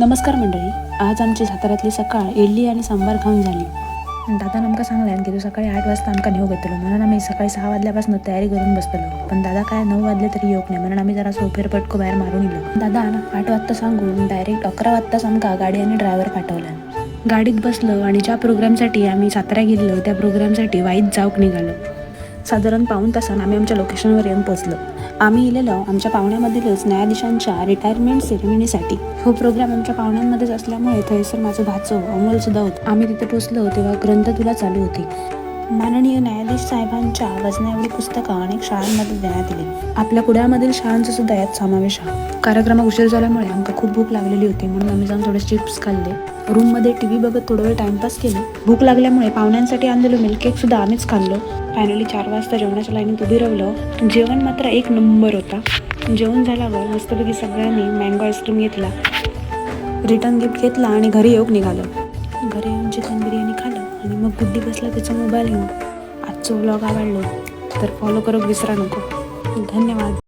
नमस्कार मंडळी आज आमची साताऱ्यातली सकाळ इडली आणि सांबार खाऊन झाली. दादा आमका सांगल्यान की तू सकाळी आठ वाजता आमका नेऊ घेतलो. म्हणून आम्ही सकाळी सहा वाजल्यापासून तयारी करून बसतलो पण दादा काय नऊ वाजले तरी येऊक नाही. म्हणून आम्ही जरा सोफेर पटको बाहेर मारून गेलो दादा आठ वाजता सांगून डायरेक्ट अकरा वाजताच आमका गाडी आणि ड्रायव्हर पाठवला. गाडीत बसलो आणि ज्या प्रोग्रामसाठी आम्ही सातारा गेलो त्या प्रोग्रामसाठी वाईट जाऊक निघालो. साधारण पाऊण तासान आम्ही आमच्या लोकेशनवर येऊन पोहोचलो. आम्ही इलेलो आमच्या पाहुण्यामधीलच न्यायाधीशांच्या रिटायरमेंट सेरेमनीसाठी हो प्रोग्राम आमच्या पाहुण्यांमध्येच असल्यामुळे थंयसर माझं भाचो अमोल सुद्धा होत. आम्ही तिथे पोचलो तेव्हा ग्रंथ तुला चालू होती. माननीय न्यायाधीश साहेबांच्या वजनाएवढी पुस्तकं अनेक शाळांमध्ये देण्यात आली. आपल्या कुड्यामधील शाळांचा सुद्धा यात समावेश आहे. कार्यक्रमात उशीर झाल्यामुळे आमका खूप भूक लागलेली होती म्हणून आम्ही जाऊन थोडे चिप्स खाल्ले. रूममध्ये टी व्ही बघत थोडं वेळ टाइमपास केला. भूक लागल्यामुळे पाहुण्यांसाठी आणलेलो मिल्ककेक सुद्धा आम्हीच खाल्लो. फायनली चार वाजता जेवणाच्या लाईनीत उभी राहिलो जेवण मात्र एक नंबर होता. जेवण झाल्यावर मस्तपैकी सगळ्यांनी मँगो आईस्क्रीम घेतला. रिटर्न गिफ्ट घेतला आणि घरी येऊक निघालो. घरी येऊन चिकन बिर्याणी खाल्ली. आणि मग बुद्धी बसला त्याचा मोबाईल घेऊन. आजचं व्लॉग आवडलो तर फॉलो करत विसरा नको. धन्यवाद.